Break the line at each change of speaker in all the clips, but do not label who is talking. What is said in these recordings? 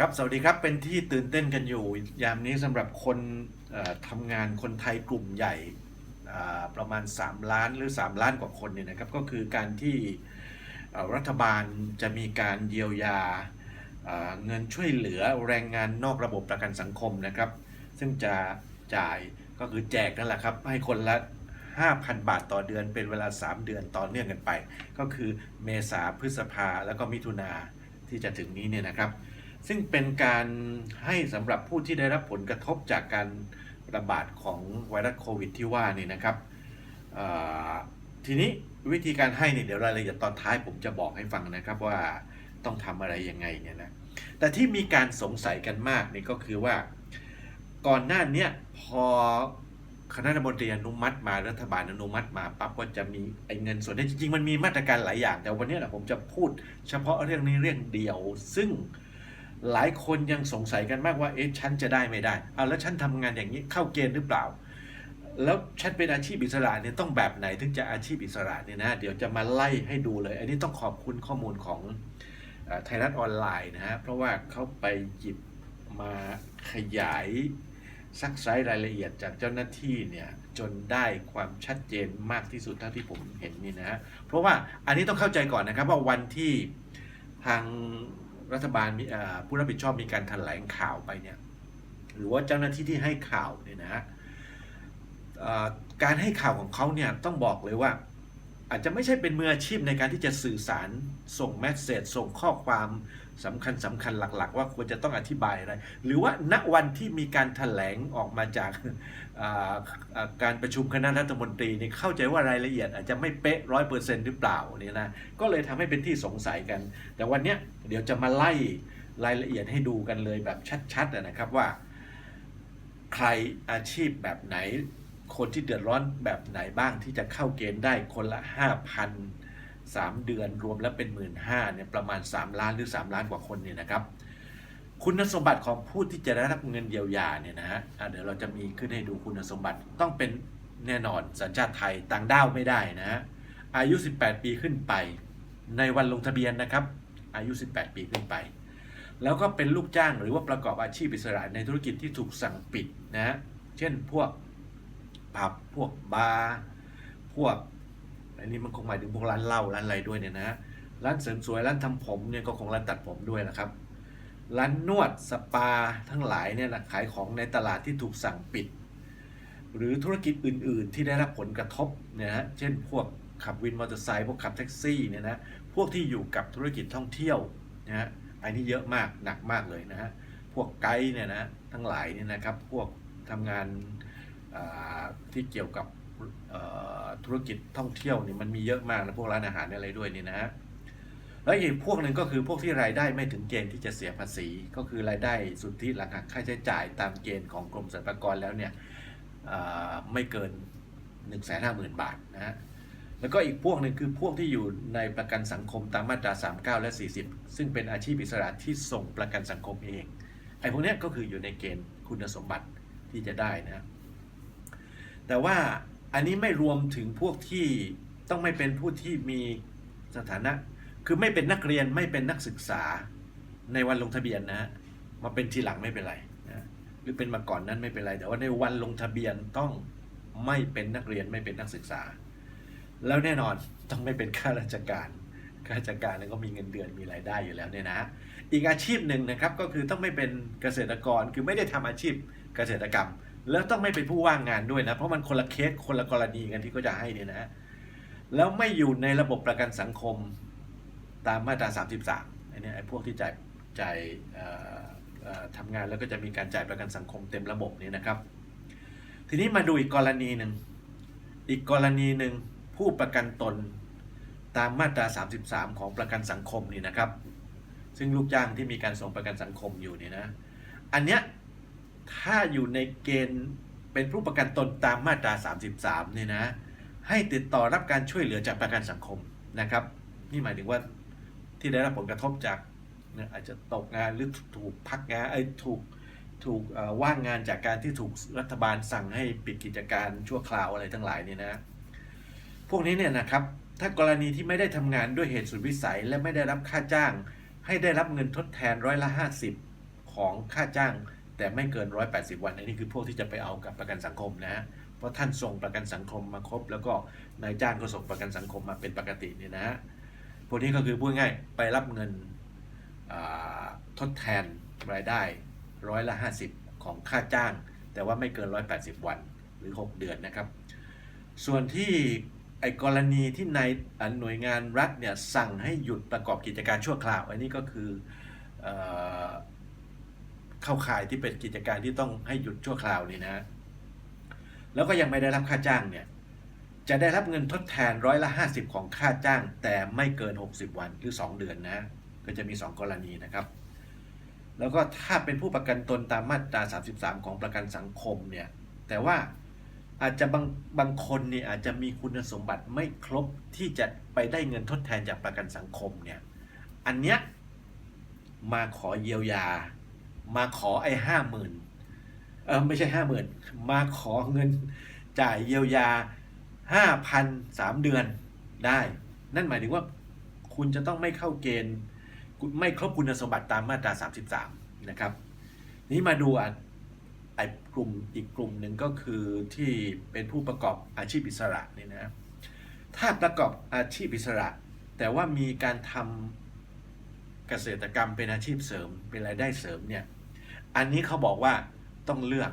ครับ สวัสดีครับ เป็นที่ตื่นเต้นกันอยู่ ยามนี้สำหรับคนทำงานคนไทยกลุ่มใหญ่ประมาณ 3 ล้านหรือ 3 ล้านกว่าคนเนี่ยนะครับ ก็คือการที่รัฐบาลจะมีการเยียวยาเอ่อเงินช่วยเหลือแรงงานนอกระบบประกันสังคมนะครับ ซึ่งจะจ่ายก็คือแจกนั่นแหละครับ ให้คนละ 5,000 บาทต่อเดือนเป็นเวลา 3 เดือนต่อเนื่องกันไป ก็คือเมษาพฤษภาแล้วก็มิถุนาที่จะถึงนี้เนี่ยนะครับ ซึ่งเป็นการให้สำหรับผู้ที่ได้รับผลกระทบจากการระบาดของไวรัสโควิดที่ว่านี่นะครับทีนี้วิธีการให้เนี่ยเดี๋ยวรายละเอียดตอนท้ายผมจะบอกให้ฟังนะครับว่าต้องทำอะไรยังไงเนี่ยนะแต่ที่มีการสงสัยกันมากนี่ก็คือว่าก่อนหน้านี้พอคณะรัฐมนตรีอนุมัติมารัฐบาลอนุมัติมาปั๊บก็จะมีไอ้เงินส่วนนี้จริงๆ มันมีมาตรการหลายอย่าง แต่วันนี้แหละผมจะพูดเฉพาะเรื่องนี้เรื่องเดียว ซึ่ง หลายคนยังสงสัยกันมากว่าเอ๊ะฉันจะได้ไม่ได้เอาแล้วฉันทำงานอย่างนี้เข้าเกณฑ์หรือเปล่า แล้วฉันเป็นอาชีพอิสระเนี่ยต้องแบบไหนถึงจะอาชีพอิสระเนี่ยนะเดี๋ยวจะมาไล่ให้ดูเลย อันนี้ต้องขอบคุณข้อมูลของไทยรัฐออนไลน์นะฮะเพราะว่าเขาไปหยิบมาขยายซักไซรายละเอียดจากเจ้าหน้าที่เนี่ยจนได้ความชัดเจนมากที่สุดเท่าที่ผมเห็นนี่นะฮะเพราะว่าอันนี้ต้องเข้าใจก่อนนะครับว่าวันที่ทาง รัฐบาลมีผู้รับผิดชอบมีการแถลงข่าวไปเนี่ยหรือว่าเจ้าหน้าที่ที่ให้ข่าวเนี่ยนะฮะการให้ข่าวของเขาเนี่ยต้องบอกเลยว่า อาจจะไม่ใช่เป็นมืออาชีพในการที่จะสื่อสารส่งแมสเซจส่งข้อความ สำคัญสำคัญหลัก ๆ ว่าควรจะต้องอธิบายอะไร หรือว่าณวันที่มีการแถลงออกมาจากการประชุมคณะรัฐมนตรีนี่เข้าใจว่ารายละเอียดอาจจะไม่เป๊ะร้อยเปอร์เซ็นต์หรือเปล่านี่นะก็เลยทำให้เป็นที่สงสัยกัน แต่วันนี้เดี๋ยวจะมาไล่รายละเอียดให้ดูกันเลยแบบชัดๆนะครับว่า ใครอาชีพแบบไหน คนที่เดือดร้อนแบบไหนบ้างที่จะเข้าเกณฑ์ได้คนละห้าพัน สามเดือนรวมแล้วเป็นหมื่นห้าเนี่ยประมาณ 3 ล้านหรือ 3 ล้านกว่าคนเนี่ยนะครับ คุณสมบัติของผู้ที่จะได้รับเงินเยียวยาเนี่ยนะฮะอะเดี๋ยวเราจะมีขึ้นให้ดูคุณสมบัติต้องเป็นแน่นอนสัญชาติไทยต่างด้าวไม่ได้นะฮะอายุ 18 ปีขึ้นไป ในวันลงทะเบียนนะครับ อายุ 18 ปีขึ้นไป แล้วก็เป็นลูกจ้างหรือว่าประกอบอาชีพอิสระในธุรกิจที่ถูกสั่งปิดนะฮะเช่นพวกผับพวกบาร์พวก อันนี้มันคงหมายถึงพวกร้านเหล้าร้านอะไรด้วยเนี่ยนะร้านเสริมสวยร้านทำผมเนี่ยก็คงร้านตัดผมด้วยนะครับ ร้านนวดสปาทั้งหลายเนี่ยนะขายของในตลาดที่ถูกสั่งปิด หรือธุรกิจอื่น ๆ ที่ได้รับผลกระทบเนี่ยนะเช่นพวกขับวินมอเตอร์ไซค์พวกขับแท็กซี่เนี่ยนะพวกที่อยู่กับธุรกิจท่องเที่ยวนะฮะอันนี้เยอะมากหนักมากเลยนะฮะพวกไกด์เนี่ยนะทั้งหลายเนี่ยนะครับพวกทำงานที่เกี่ยวกับ ธุรกิจท่องเที่ยวนี่มันมีเยอะมากนะพวกร้านอาหารอะไรด้วยนี่นะฮะแล้วอีกพวกหนึ่งก็คือพวกที่รายได้ไม่ถึงเกณฑ์ที่จะเสียภาษี ก็คือรายได้สุทธิหลักหักค่าใช้จ่ายตามเกณฑ์ของกรมสรรพากรแล้วเนี่ยไม่เกิน 1 5 0 0 0 0 บาทนะฮะแล้วก็อีกพวกหนึ่งคือพวกที่อยู่ในประกันสังคมตามมาตรา 39 และ 40 ซึ่งเป็นอาชีพอิสระที่ส่งประกันสังคมเองไอ้พวกเนี้ยก็คืออยู่ในเกณฑ์คุณสมบัติที่จะได้นะแต่ว่า อันนี้ไม่รวมถึงพวกที่ต้องไม่เป็นผู้ที่มีสถานะ คือไม่เป็นนักเรียนไม่เป็นนักศึกษาในวันลงทะเบียนนะฮะมาเป็นทีหลังไม่เป็นไรนะหรือเป็นมาก่อนนั้นไม่เป็นไร แต่ว่าในวันลงทะเบียนต้องไม่เป็นนักเรียนไม่เป็นนักศึกษา แล้วแน่นอนต้องไม่เป็นข้าราชการข้าราชการแล้วก็มีเงินเดือนมีรายได้อยู่แล้วเนี่ยนะอีกอาชีพหนึ่งนะครับก็คือต้องไม่เป็นเกษตรกรคือไม่ได้ทำอาชีพเกษตรกรรม แล้วต้องไม่เป็นผู้ว่างงานด้วยนะ เพราะมันคนละเคสคนละกรณีกันที่เขาจะให้เนี่ยนะ แล้วไม่อยู่ในระบบประกันสังคมตามมาตรา 33อันนี้ไอ้พวกที่จ่ายจ่ายทำงานแล้วก็จะมีการจ่ายประกันสังคมเต็มระบบนี้นะครับ ทีนี้มาดูอีกกรณีหนึ่งอีกกรณีหนึ่งผู้ประกันตนตามมาตรา 33 ของประกันสังคมนี่นะครับ ซึ่งลูกจ้างที่มีการส่งประกันสังคมอยู่เนี่ยนะ อันเนี้ย ถ้าอยู่ในเกณฑ์เป็นผู้ประกันตนตามมาตรา 33เนี่ยนะ ให้ติดต่อรับการช่วยเหลือจากประกันสังคมนะครับ นี่หมายถึงว่าที่ได้รับผลกระทบจากอาจจะตกงานหรือถูกพักงานไอ้ถูกถูกว่างงานจากการที่ถูกรัฐบาลสั่งให้ปิดกิจการชั่วคราวอะไรทั้งหลายเนี่ยนะ พวกนี้เนี่ยนะครับ ถ้ากรณีที่ไม่ได้ทำงานด้วยเหตุสุดวิสัย และไม่ได้รับค่าจ้าง ให้ได้รับเงินทดแทนร้อยละ 50 ของค่าจ้าง แต่ไม่เกิน 180 วันอันนี้คือพวกที่จะไปเอากับประกันสังคมนะฮะเพราะท่านส่งประกันสังคมมาครบ แล้วก็นายจ้างก็ส่งประกันสังคมมาเป็นปกติเนี่ยนะฮะพวกนี้ก็คือพูดง่ายไปรับเงินทดแทนรายได้ร้อยละ 50 ของค่าจ้าง แต่ว่าไม่เกิน 180 วันหรือ 6 เดือนนะครับ ส่วนที่ไอ้กรณีที่นอ่าหน่วยงานรัฐเนี่ยสั่งให้หยุดประกอบกิจการชั่วคราว อันนี้ก็คืออ เข้าข่ายที่เป็นกิจการที่ต้องให้หยุดชั่วคราวนี่นะ แล้วก็ยังไม่ได้รับค่าจ้างเนี่ย จะได้รับเงินทดแทนร้อยละ 50 ของค่าจ้าง แต่ไม่เกิน 60 วันหรือ 2 เดือนนะ ก็จะมี 2 กรณีนะครับ แล้วก็ถ้าเป็นผู้ประกันตนตามมาตรา 33 ของประกันสังคมเนี่ย แต่ว่าอาจจะบางบางคนเนี่ยอาจจะมีคุณสมบัติไม่ครบที่จะไปได้เงินทดแทนจากประกันสังคมเนี่ย อันเนี้ยมาขอเยียวยา มาขอไอ้ห้าหมื่นเออไม่ใช่ห้าหมื่นมาขอเงินจ่ายเยียวยาห้าพันสามเดือนได้ นั่นหมายถึงว่าคุณจะต้องไม่เข้าเกณฑ์ ไม่ครบคุณสมบัติตามมาตรา 33 นะครับ นี้มาดูไอ้กลุ่มอีกกลุ่มหนึ่งก็คือที่เป็นผู้ประกอบอาชีพอิสระนี่นะ ถ้าประกอบอาชีพอิสระ แต่ว่ามีการทำเกษตรกรรมเป็นอาชีพเสริมเป็นรายได้เสริมเนี่ย อันนี้เขาบอกว่าต้องเลือก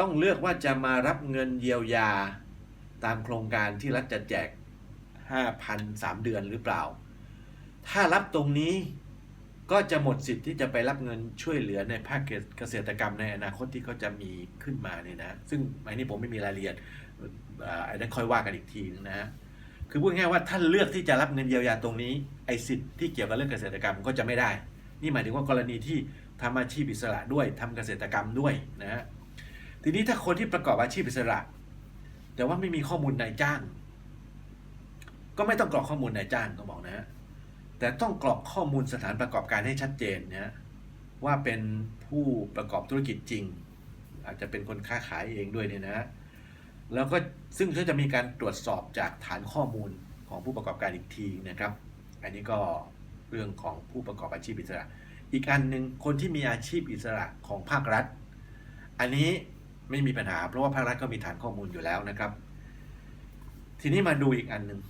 ต้องเลือกว่าจะมารับเงินเยียวยาตามโครงการที่รัฐจะแจก 5,000 3 เดือนหรือเปล่า ถ้ารับตรงนี้ก็จะหมดสิทธิ์ที่จะไปรับเงินช่วยเหลือในภาคเกษตรกรรมในอนาคตที่เขาจะมีขึ้นมาเนี่ยนะ ซึ่งอันนี้ผมไม่มีรายละเอียดอันนั้นค่อยว่ากันอีกทีนึงนะ คือพูดง่ายว่าท่านเลือกที่จะรับเงินเยียวยาตรงนี้ไอ้สิทธิ์ที่เกี่ยวกับเรื่องเกษตรกรรมก็จะไม่ได้ นี่หมายถึงว่ากรณีที่ทำอาชีพอิสระด้วยทำเกษตรกรรมด้วยนะฮะทีนี้ถ้าคนที่ประกอบอาชีพอิสระ แต่ว่าไม่มีข้อมูลนายจ้าง ก็ไม่ต้องกรอกข้อมูลนายจ้างก็บอกนะฮะแต่ต้องกรอกข้อมูลสถานประกอบการให้ชัดเจนนะฮะว่าเป็นผู้ประกอบธุรกิจจริง อาจจะเป็นคนค้าขายเองด้วยเนี่ยนะแล้วก็ซึ่งเขาจะมีการตรวจสอบจากฐานข้อมูลของผู้ประกอบการอีกทีนะครับ อันนี้ก็ เรื่องของผู้ประกอบอาชีพอิสระ อีกอันหนึ่งคนที่มีอาชีพอิสระของภาครัฐ อันนี้ไม่มีปัญหาเพราะว่าภาครัฐก็มีฐานข้อมูลอยู่แล้วนะครับ ทีนี้มาดูอีกอันหนึ่ง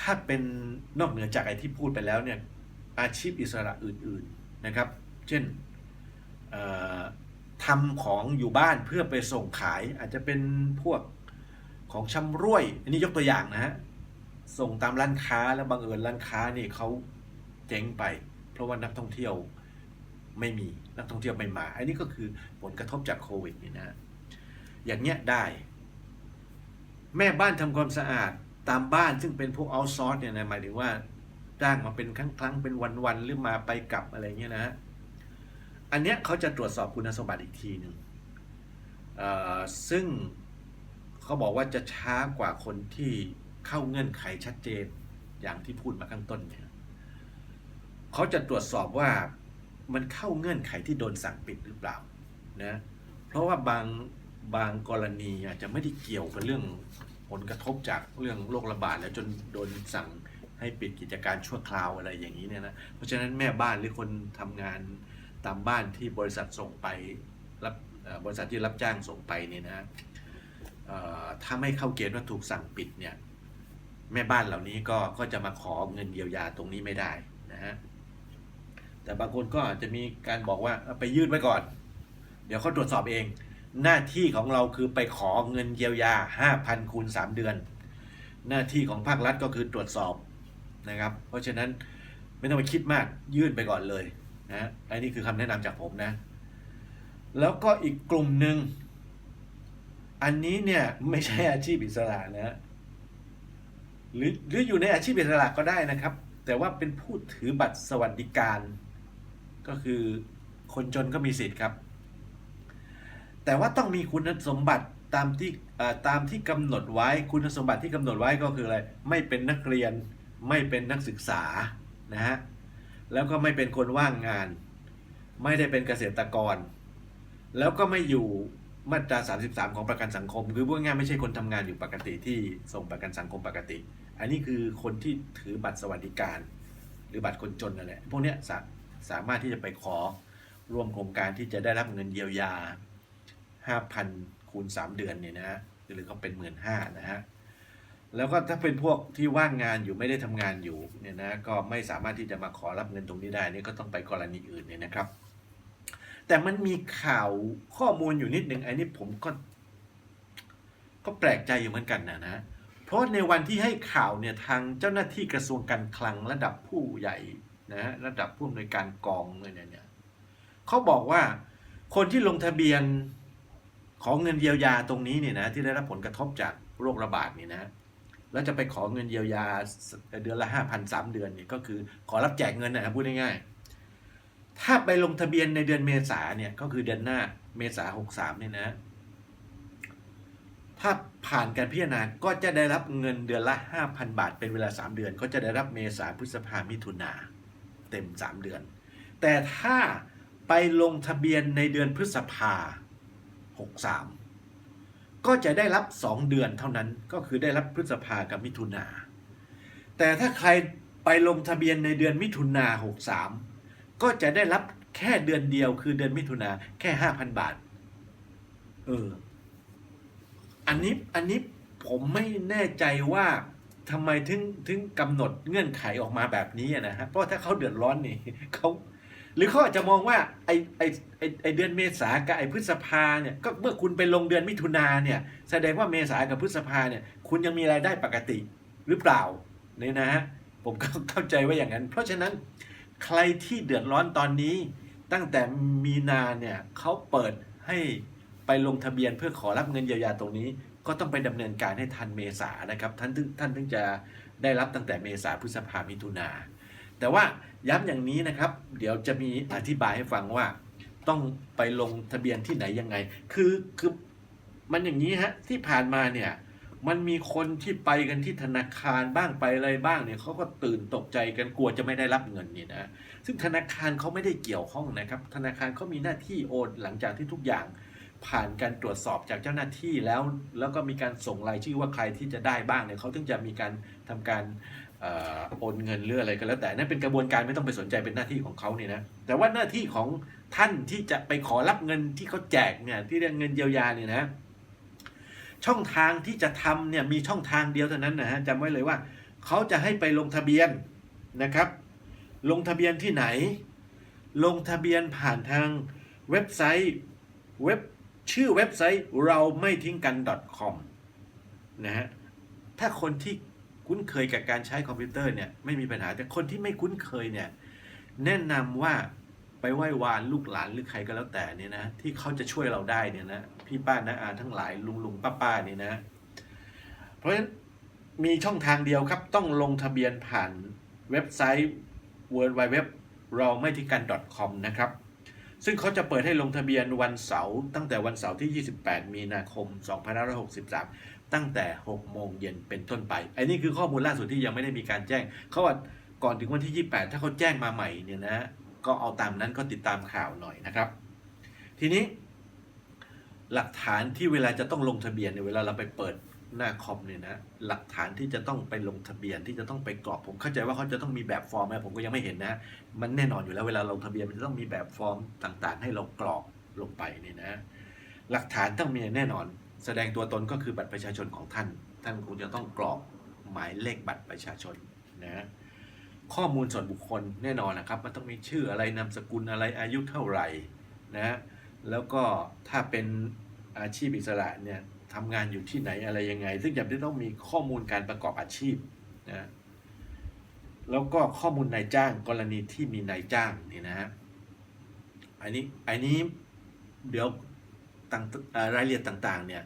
ถ้าเป็นนอกเหนือจากไอ้ที่พูดไปแล้วเนี่ยอาชีพอิสระอื่นๆนะครับ เช่นทำของอยู่บ้านเพื่อไปส่งขาย อาจจะเป็นพวกของชำร่วย อันนี้ยกตัวอย่างนะฮะส่งตามร้านค้าแล้วบังเอิญร้านค้านี่เขา เจ๊งไป เพราะว่านักท่องเที่ยวไม่มีนักท่องเที่ยวไม่มา อันนี้ก็คือผลกระทบจากโควิดนี่นะฮะอย่างเงี้ยได้ แม่บ้านทำความสะอาดตามบ้านซึ่งเป็นพวกเอาซอร์สเนี่ยนะหมายถึงว่าจ้างมาเป็นครั้งครั้งเป็นวันๆหรือมาไปกลับอะไรเงี้ยนะฮะอันเนี้ยเขาจะตรวจสอบคุณสมบัติอีกทีหนึ่งซึ่งเขาบอกว่าจะช้ากว่าคนที่เข้าเงื่อนไขชัดเจนอย่างที่พูดมาข้างต้นเนี่ย เขาจะตรวจสอบว่ามันเข้าเงื่อนไขที่โดนสั่งปิดหรือเปล่านะเพราะว่าบางบางกรณีอาจจะไม่ได้เกี่ยวกับเรื่องผลกระทบจากเรื่องโรคระบาดแล้วจนโดนสั่งให้ปิดกิจการชั่วคราวอะไรอย่างนี้เนี่ยนะเพราะฉะนั้นแม่บ้านหรือคนทำงานตามบ้านที่บริษัทส่งไปรับบริษัทที่รับจ้างส่งไปเนี่ยนะถ้าไม่เข้าเกณฑ์ว่าถูกสั่งปิดเนี่ยแม่บ้านเหล่านี้ก็ก็จะมาขอเงินเยียวยาตรงนี้ไม่ได้นะฮะ แต่บางคนก็อาจจะมีการบอกว่าไปยื่นไว้ก่อน เดี๋ยวเขาตรวจสอบเอง หน้าที่ของเราคือไปขอเงินเยียวยา 5,000คูณ3 เดือน หน้าที่ของภาครัฐก็คือตรวจสอบนะครับ เพราะฉะนั้นไม่ต้องไปคิดมากยื่นไปก่อนเลยนะอันนี้คือคำแนะนำจากผมนะ แล้วก็อีกกลุ่มหนึ่งอันนี้เนี่ยไม่ใช่อาชีพอิสระนะหรือหรืออยู่ในอาชีพอิสระก็ได้นะครับ แต่ว่าเป็นผู้ถือบัตรสวัสดิการ ก็คือคนจนก็มีสิทธิ์ครับ แต่ว่าต้องมีคุณสมบัติตามที่ตามที่กำหนดไว้คุณสมบัติที่กำหนดไว้ก็คืออะไรไม่เป็นนักเรียนไม่เป็นนักศึกษานะฮะแล้วก็ไม่เป็นคนว่างงาน ไม่ได้เป็นเกษตรกร แล้วก็ไม่อยู่มาตรา 33 ของประกันสังคม คือพูดง่ายไม่ใช่คนทำงานอยู่ปกติที่ส่งประกันสังคมปกติ อันนี้คือคนที่ถือบัตรสวัสดิการ หรือบัตรคนจนนั่นแหละพวกเนี้ย สามารถที่จะไปขอร่วมโครงการที่จะได้รับเงินเยียวยา 5,000 คูณ 3 เดือนเนี่ยนะหรือก็เป็น 1 5ื่นนะฮะแล้วก็ถ้าเป็นพวกที่ว่างงานอยู่ไม่ได้ทำงานอยู่เนี่ยนะก็ไม่สามารถที่จะมาขอรับเงินตรงนี้ได้นี่ก็ต้องไปกรณีอื่นเนี่ยนะครับ แต่มันมีข่าวข้อมูลอยู่นิดหนึ่งไอันนี้ผมก็ ก็แปลกใจอยู่เหมือนกันนะนะเพราะในวันที่ให้ข่าวเนี่ยทางเจ้าหน้าที่กระทรวงการคลังระดับผู้ใหญ่ นะฮะระดับผู้อำนวยการกองเลยเนี่ยเนี่ยเขาบอกว่าคนที่ลงทะเบียนของเงินเยียวยาตรงนี้เนี่ยนะที่ได้รับผลกระทบจากโรคระบาดนี่นะแล้วจะไปขอเงินเยียวยาเดือนละห้าพันสามเดือนเนี่ยก็คือขอรับแจกเงินนะพูดง่ายๆถ้าไปลงทะเบียนในเดือนเมษาเนี่ยก็คือเดือนหน้าเมษาหกสามเนี่ยนะถ้าผ่านการพิจารณาก็จะได้รับเงินเดือนละ 5,000 บาท เป็นเวลา 3 เดือน ก็จะได้รับเมษาพฤษภามิถุนา เต็ม 3 เดือน แต่ถ้าไปลงทะเบียนในเดือนพฤษภา 63 ก็จะได้รับ 2 เดือนเท่านั้นก็คือได้รับพฤษภากับมิถุนา แต่ถ้าใครไปลงทะเบียนในเดือนมิถุนา 63 ก็จะได้รับแค่เดือนเดียวคือเดือนมิถุนาแค่ 5,000 บาท เออ อันนี้อันนี้ผมไม่แน่ใจว่า ทำไมถึงถึงกำหนดเงื่อนไขออกมาแบบนี้นะฮะเพราะถ้าเขาเดือดร้อนนี่เขาหรือเขาอาจจะมองว่าไอไอไอไอเดือนเมษากับไอพฤษภาเนี่ยก็เมื่อคุณไปลงเดือนมิถุนาเนี่ย แสดงว่าเมษากับพฤษภาเนี่ยคุณยังมีรายได้ปกติหรือเปล่าเนี่ยนะฮะผมก็เข้าใจว่าอย่างนั้น เพราะฉะนั้นใครที่เดือดร้อนตอนนี้ ตั้งแต่มีนาเนี่ยเขาเปิดให้ไปลงทะเบียนเพื่อขอรับเงินเยียวยาตรงนี้ ก็ต้องไปดำเนินการให้ทันเมษานะครับ ท่านถึงท่านถึงจะได้รับตั้งแต่เมษาพฤษภามิถุนาแต่ว่าย้ำอย่างนี้นะครับ เดี๋ยวจะมีอธิบายให้ฟังว่า ต้องไปลงทะเบียนที่ไหนยังไง คือคือมันอย่างนี้ฮะที่ผ่านมาเนี่ยมันมีคนที่ไปกันที่ธนาคารบ้างไปอะไรบ้างเนี่ยเขาก็ตื่นตกใจกันกลัวจะไม่ได้รับเงินนี่นะซึ่งธนาคารเขาไม่ได้เกี่ยวข้องนะครับ ธนาคารเขามีหน้าที่โอนหลังจากที่ทุกอย่าง ผ่านการตรวจสอบจากเจ้าหน้าที่แล้วแล้วก็มีการส่งรายชื่อว่าใครที่จะได้บ้างเนี่ยเขาถึงจะมีการทำการโอนเงินหรืออะไรก็แล้วแต่นั่นเป็นกระบวนการไม่ต้องไปสนใจเป็นหน้าที่ของเขาเนี่ยนะแต่ว่าหน้าที่ของท่านที่จะไปขอรับเงินที่เขาแจกเนี่ยที่เรียกเงินเยียวยาเนี่ยนะช่องทางที่จะทำเนี่ยมีช่องทางเดียวเท่านั้นนะฮะจำไว้เลยว่าเขาจะให้ไปลงทะเบียนนะครับ ลงทะเบียนที่ไหน ลงทะเบียนผ่านทางเว็บไซต์เว็บ ชื่อเว็บไซต์เราไม่ทิ้งกัน .com นะฮะ ถ้าคนที่คุ้นเคยกับการใช้คอมพิวเตอร์เนี่ยไม่มีปัญหา แต่คนที่ไม่คุ้นเคยเนี่ยแนะนำว่าไปไหว้วานลูกหลานหรือใครก็แล้วแต่เนี่ยนะที่เขาจะช่วยเราได้เนี่ยนะพี่ป้านะอาทั้งหลายลุงลุงป้าป้าเนี่ยนะ เพราะฉะนั้นมีช่องทางเดียวครับต้องลงทะเบียนผ่านเว็บไซต์ w w w เราไม่ทิ้งกัน .com นะครับ ซึ่งเขาจะเปิดให้ลงทะเบียนวันเสาร์ตั้งแต่วันเสาร์ที่ 28 มีนาคม 2563 ตั้งแต่ 6 โมงเย็นเป็นต้นไป อันนี้คือข้อมูลล่าสุดที่ยังไม่ได้มีการแจ้ง เขาว่าก่อนถึงวันที่ 28 ถ้าเขาแจ้งมาใหม่เนี่ยนะก็เอาตามนั้นก็ติดตามข่าวหน่อยนะครับ ทีนี้หลักฐานที่เวลาจะต้องลงทะเบียนเนี่ยเวลาเราไปเปิด หน้าคอมเนี่ยนะหลักฐานที่จะต้องไปลงทะเบียนที่จะต้องไปกรอกผมเข้าใจว่าเขาจะต้องมีแบบฟอร์มไหมผมก็ยังไม่เห็นนะ มันแน่นอนอยู่แล้วเวลาลงทะเบียนมันจะต้องมีแบบฟอร์มต่างๆ ให้เรากรอกลงไปเนี่ยนะ หลักฐานต้องมีแน่นอน แสดงตัวตนก็คือบัตรประชาชนของท่าน ท่านคงจะต้องกรอกหมายเลขบัตรประชาชนนะข้อมูลส่วนบุคคลแน่นอนนะครับ มันต้องมีชื่ออะไรนามสกุลอะไรอายุเท่าไหร่นะแล้วก็ถ้าเป็นอาชีพอิสระเนี่ย ทำงานอยู่ที่ไหนอะไรยังไง ซึ่งจำเป็นต้องมีข้อมูลการประกอบอาชีพนะแล้วก็ข้อมูลนายจ้างกรณีที่มีนายจ้างนี่นะฮะอันนี้อันนี้เดี๋ยวต่างรายละเอียดต่างๆ เนี่ย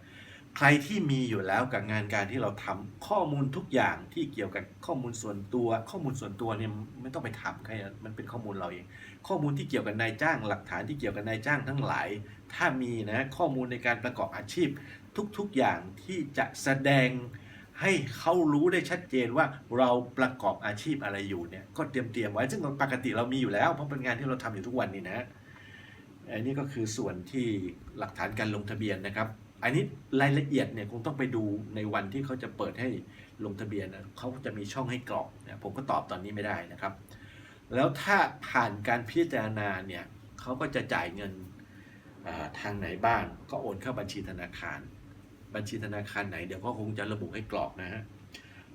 ใครที่มีอยู่แล้วกับงานการที่เราทำข้อมูลทุกอย่างที่เกี่ยวกับข้อมูลส่วนตัว ข้อมูลส่วนตัวเนี่ยไม่ต้องไปถามใครมันเป็นข้อมูลเราเอง ข้อมูลที่เกี่ยวกับนายจ้าง หลักฐานที่เกี่ยวกับนายจ้างทั้งหลาย ถ้ามีนะข้อมูลในการประกอบอาชีพ ทุกๆอย่างที่จะแสดงให้เขารู้ได้ชัดเจนว่าเราประกอบอาชีพอะไรอยู่เนี่ยก็เตรียมเตรียมไว้ ซึ่งปกติเรามีอยู่แล้ว เพราะเป็นงานที่เราทำอยู่ทุกวันนี้นะอันนี้ก็คือส่วนที่หลักฐานการลงทะเบียนนะครับ อันนี้รายละเอียดเนี่ยคงต้องไปดูในวันที่เขาจะเปิดให้ลงทะเบียนนะเขาจะมีช่องให้กรอกนะผมก็ตอบตอนนี้ไม่ได้นะครับ แล้วถ้าผ่านการพิจารณาเนี่ยเขาก็จะจ่ายเงินทางไหนบ้างก็โอนเข้าบัญชีธนาคาร บัญชีธนาคารไหนเดี๋ยวก็คงจะระบุให้กรอกนะฮะ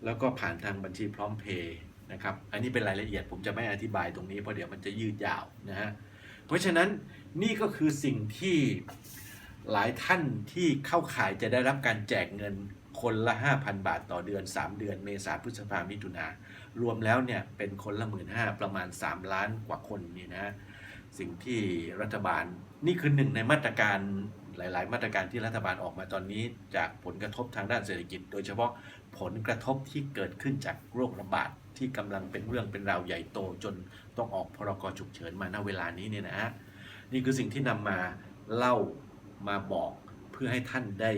แล้วก็ผ่านทางบัญชีพร้อมเพย์นะครับอันนี้เป็นรายละเอียดผมจะไม่อธิบายตรงนี้เพราะเดี๋ยวมันจะยืดยาวนะฮะเพราะฉะนั้นนี่ก็คือสิ่งที่หลายท่านที่เข้าขายจะได้รับการแจกเงินคนละ 5,000 บาทต่อเดือน 3 เดือนเมษาพฤษภามิถุนารวมแล้วเนี่ยเป็นคนละหมื่นห้าประมาณ 3 ล้านกว่าคนนี่นะสิ่งที่รัฐบาลนี่คือหนึ่งในมาตรการ หลาย ๆ มาตรการที่รัฐบาลออกมาตอนนี้ จากผลกระทบทางด้านเศรษฐกิจ โดยเฉพาะผลกระทบที่เกิดขึ้นจากโรคระบาดที่กำลังเป็นเรื่องเป็นราวใหญ่โตจนต้องออกพรกฉุกเฉินมาณเวลานี้เนี่ยนะฮะนี่คือสิ่งที่นำมาเล่ามาบอกเพื่อให้ท่านได้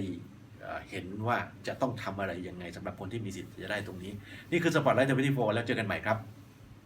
เห็นว่าจะต้องทำอะไรยังไงสำหรับคนที่มีสิทธิ์จะได้ตรงนี้ นี่คือสปอร์ตไลท์ทวิตี้โฟแล้วเจอกันใหม่ครับ